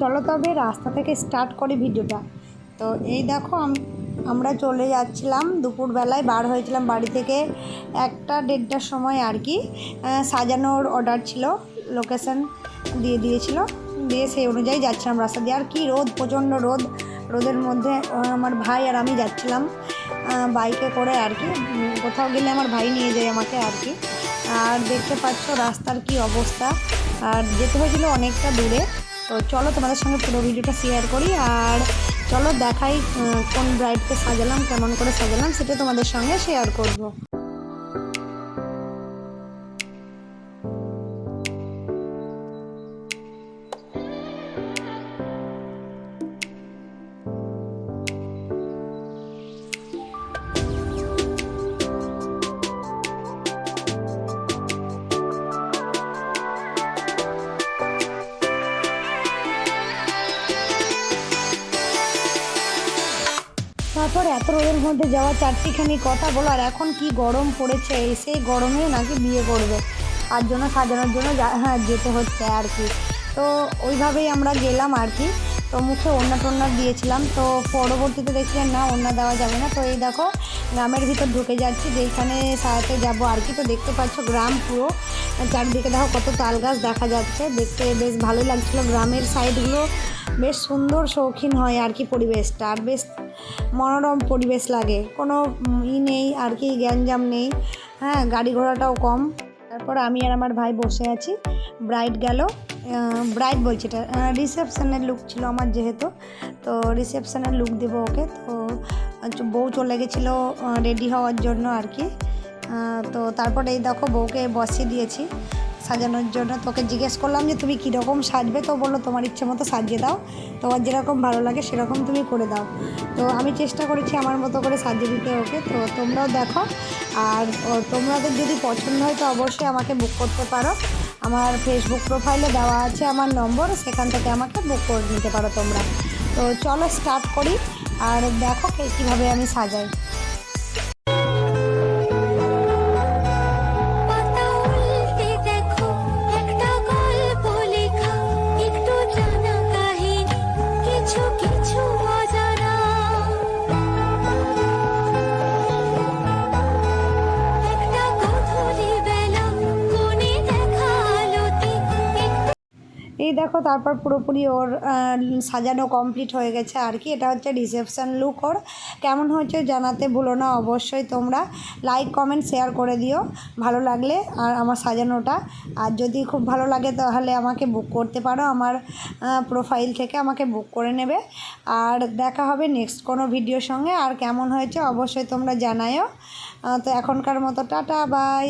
চলো তবে রাস্তা থেকে স্টার্ট করি ভিডিওটা। তো এই দেখো আমরা চলে যাচ্ছিলাম, দুপুরবেলায় বার হয়েছিলাম বাড়ি থেকে একটা দেড়টার সময় আর কি। সাজানোর অর্ডার ছিল লোকেশন দিয়ে দিয়েছিল। দিয়ে সেই অনুযায়ী যাচ্ছিলাম রাস্তা দিয়ে। আর কি রোদ, প্রচণ্ড রোদ। রোদের মধ্যে আমার ভাই আর আমি যাচ্ছিলাম বাইকে করে আর কি। কোথাও গেলে আমার ভাই নিয়ে যায় আমাকে আর কি। আর দেখতে পাচ্ছ রাস্তার কি অবস্থা। আর যেতে হয়েছিল অনেকটা দূরে। তো চলো তোমাদের সঙ্গে পুরো ভিডিওটা শেয়ার করি আর চলো দেখাই কোন ব্রাইডকে সাজালাম, কেমন করে সাজালাম, সেটা তোমাদের সঙ্গে শেয়ার করব। তারপর এত রোদের মধ্যে যাওয়া চারটিখানি কথা বলো, আর এখন কি গরম পড়েছে? সেই গরমে নাকি বিয়ে করবে? তার জন্য সাজানোর জন্য হ্যাঁ যেতে হচ্ছে আর কি। তো ওইভাবেই আমরা গেলাম আর কি। তো মুখে ওড়না টোন্না দিয়েছিলাম। তো পরবর্তীতে দেখছিলেন না, ওড়না দেওয়া যাবে না। তো এই দেখো, গ্রামের ভিতর ঢুকে যাচ্ছি। যেখানে সারাতে যাব আর কি। তো দেখতে পাচ্ছ গ্রাম পুরো। চারিদিকে দেখো কত তাল গাছ দেখা যাচ্ছে। দেখতে বেশ ভালোই লাগছিল। গ্রামের সাইডগুলো বেশ সুন্দর শৌখিন হয় আর কি পরিবেশটা আর বেশ মনোরম পরিবেশ লাগে। কোনো ই নেই আর কি গ্যাঞ্জাম নেই। হ্যাঁ গাড়ি ঘোড়াটাও কম। তারপর আমি আর আমার ভাই বসে আছি। ব্রাইড গেল। ব্রাইড বলছি এটা রিসেপশনের লুক ছিল আমার যেহেতু। তো রিসেপশনের লুক দেবো ওকে। তো আচ্ছা, বউ চলে গেছিল রেডি হওয়ার জন্য আর কি। তো তারপরে এই দেখো বউকে বসিয়ে দিয়েছি। সাজানোর জন্য তোকে জিজ্ঞেস করলাম যে তুমি কীরকম সাজবে, তো বলল তোমার ইচ্ছে মতো সাজিয়ে দাও। তোমার যেরকম ভালো লাগে সেরকম তুমি করে দাও। তো আমি চেষ্টা করেছি আমার মতো করে সাজিয়ে দিতে ওকে। তো তোমরাও দেখো। আর তোমাদের যদি পছন্দ হয় তো অবশ্যই আমাকে বুক করতে পারো। আমার ফেসবুক প্রোফাইলে দেওয়া আছে আমার নম্বর সেখান থেকে আমাকে বুক করে নিতে পারো তোমরা। তো চলো স্টার্ট করি। আর দেখো কীভাবে আমি সাজাই। এই দেখো, তারপর পুরোপুরি ওর সাজানো কমপ্লিট হয়ে গেছে আর কি। এটা হচ্ছে রিসেপশন লুক ওর। কেমন হয়েছে জানাতে ভুলো না, অবশ্যই তোমরা লাইক কমেন্ট শেয়ার করে দিও। ভালো লাগলে আর আমার সাজানোটা। আর যদি খুব ভালো লাগে তাহলে আমাকে বুক করতে পারো। আমার প্রোফাইল থেকে আমাকে বুক করে নেবে। আর দেখা হবে নেক্সট কোনো ভিডিওর সঙ্গে। আর কেমন হয়েছে অবশ্যই তোমরা জানায়ও। তো এখনকার মতো টাটা বাই